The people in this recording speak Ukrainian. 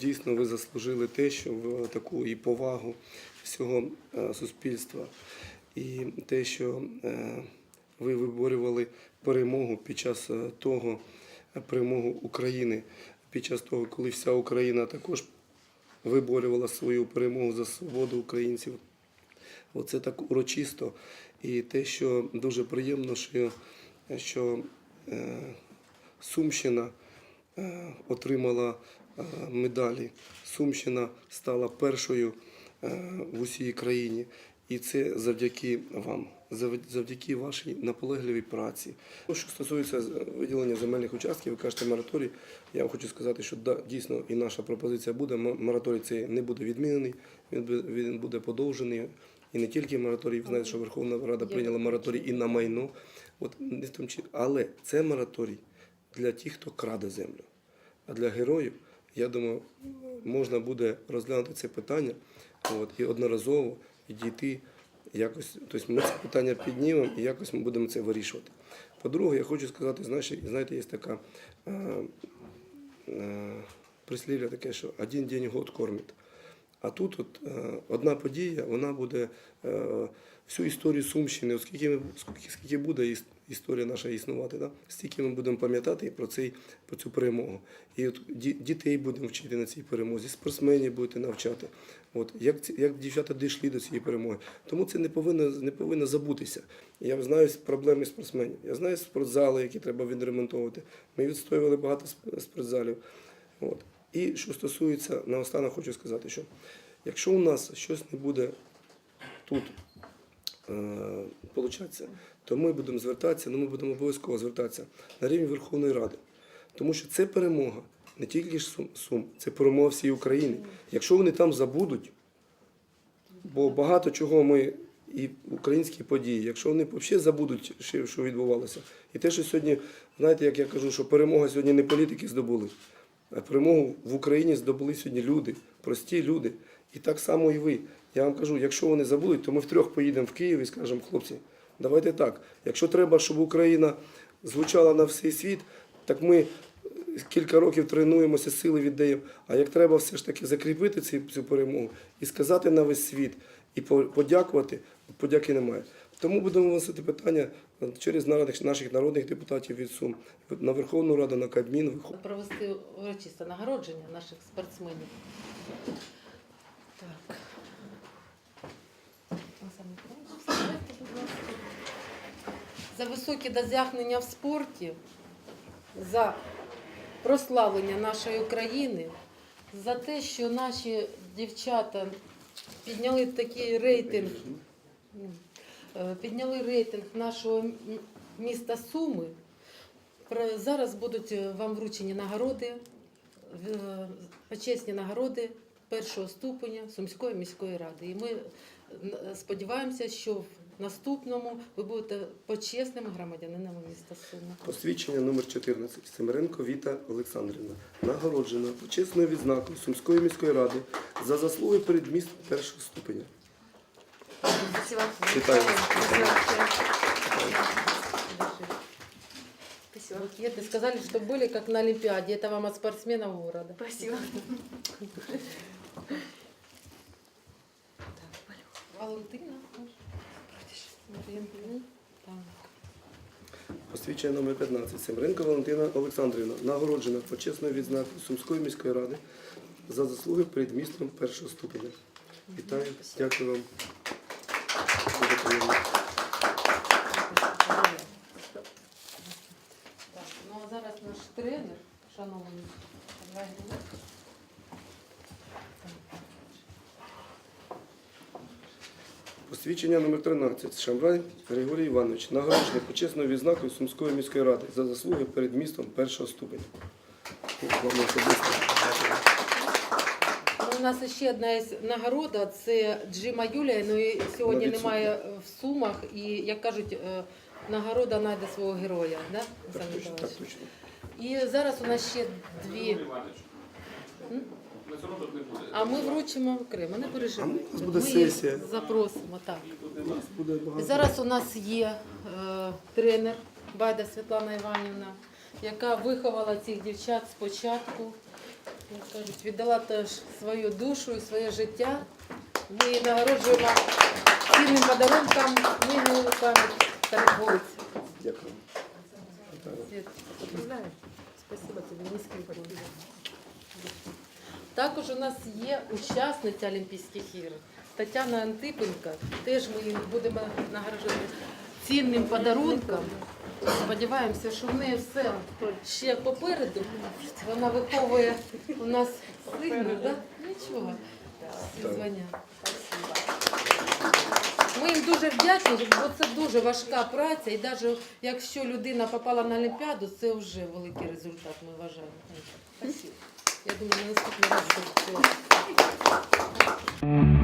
Дійсно, ви заслужили те, що в таку і повагу всього е, суспільства, і те, що е, ви виборювали перемогу під час е, того, перемогу України, під час того, коли вся Україна також виборювала свою перемогу за свободу українців. Оце так урочисто. І те, що дуже приємно, що, що Сумщина е, отримала е, медалі. Сумщина стала першою е, в усій країні. І це завдяки вам, завдяки вашій наполегливій праці. Що стосується виділення земельних участків, ви кажете мораторій. Я вам хочу сказати, що да, дійсно і наша пропозиція буде. Мораторій цей не буде відмінений, він буде подовжений. І не тільки мораторій, ви знаєте, що Верховна Рада прийняла мораторій і на майно. От не в тому але це мораторій для тих, хто краде землю. А для героїв, я думаю, можна буде розглянути це питання от, і одноразово і дійти якось. Тобто ми це питання піднімемо і якось ми будемо це вирішувати. По-друге, я хочу сказати, знаєте, є така е, е, прислів'я таке, що один день год кормить. А тут от, е, одна подія, вона буде е, всю історію Сумщини, оскільки ми, скільки, буде історія наша існувати, да? стільки ми будемо пам'ятати про, цей, про цю перемогу. І от ді- дітей будемо вчити на цій перемозі, спортсменів будете навчати. От, як, як дівчата дійшли до цієї перемоги. Тому це не повинно, не повинно забутися. Я знаю проблеми спортсменів, я знаю спортзали, які треба відремонтовувати. Ми відстоювали багато сп- спортзалів. От. І що стосується, наостанок хочу сказати, що якщо у нас щось не буде тут е, то ми будемо звертатися, ну ми будемо обов'язково звертатися на рівень Верховної Ради. Тому що це перемога не тільки ж Сум, Сум, це перемога всієї України. Якщо вони там забудуть, бо багато чого ми і українські події, якщо вони взагалі забудуть, що відбувалося, і те, що сьогодні, знаєте, як я кажу, що перемога сьогодні не політики здобули, перемогу в Україні здобули сьогодні люди, прості люди. І так само і ви. Я вам кажу, якщо вони забудуть, то ми втрьох поїдемо в Київ і скажемо, хлопці, давайте так. Якщо треба, щоб Україна звучала на всей світ, так ми кілька років тренуємося, сили віддаємо. А як треба все ж таки закріпити цю, перемогу і сказати на весь світ, і по- подякувати, подяки немає. Тому будемо виносити питання через наших народних депутатів від Сум на Верховну Раду, на Кабмін. Провести урочисте нагородження наших спортсменів. Так. За високі досягнення в спорті, за прославлення нашої України, за те, що наші дівчата підняли такий рейтинг, підняли рейтинг нашого міста Суми. Зараз будуть е, вам вручені нагороди, е, почесні нагороди першого ступеня Сумської міської ради. І ми е, сподіваємося, що в наступному ви будете почесним громадянином міста Суми. Посвідчення номер 14 Семеренко Віта Олександрівна, нагороджена почесною відзнакою Сумської міської ради за заслуги перед містом першого ступеня. Спасибо. Вітаю. Спасибо. Ты сказали, что были как на Олимпиаде. Это вам от спортсменов города. Спасибо. Валентина. Марина. Так. Посвідчення номер 15 Семеренко Валентина Олександрівна, нагороджена почесною відзнакою Сумської міської ради за заслуги перед містом першого ступеня. Вітаю, дякую вам. Так, ну а зараз наш тренер, шановний. Посвідчення номер 13 Шамрай Григорій Іванович, нагороджений почесною відзнакою Сумської міської ради за заслуги перед містом першого ступеня. У нас ще одна є нагорода, це Джима Юлія, ну і сьогодні Навіть немає в Сумах. І, як кажуть, е, нагорода знайде свого героя. Да? Так точно, так точно. І зараз у нас ще дві. А ми вручимо окремо, не переживайте. У нас буде Ми їх сесія. запросимо, так. У нас буде І багато. зараз у нас є е, тренер Байда Світлана Іванівна. яка виховала цих дівчат спочатку. Як кажуть, віддала теж свою душу і своє життя. Ми її нагороджуємо цінним подарунком. Ми перед вулицею. Дякую. Спасибо тобі, низький. Також у нас є учасниця Олімпійських ігор Тетяна Антипенка. Теж ми її будемо нагороджувати цінним подарунком. Сподіваємося, що в неї все ще попереду. Вона виховує у нас сина, да? Нічого. Всі дзвонять. Ми їм дуже вдячні, бо це дуже важка праця. І навіть якщо людина попала на Олімпіаду, це вже великий результат, ми вважаємо. Я думаю, на наступний раз буде.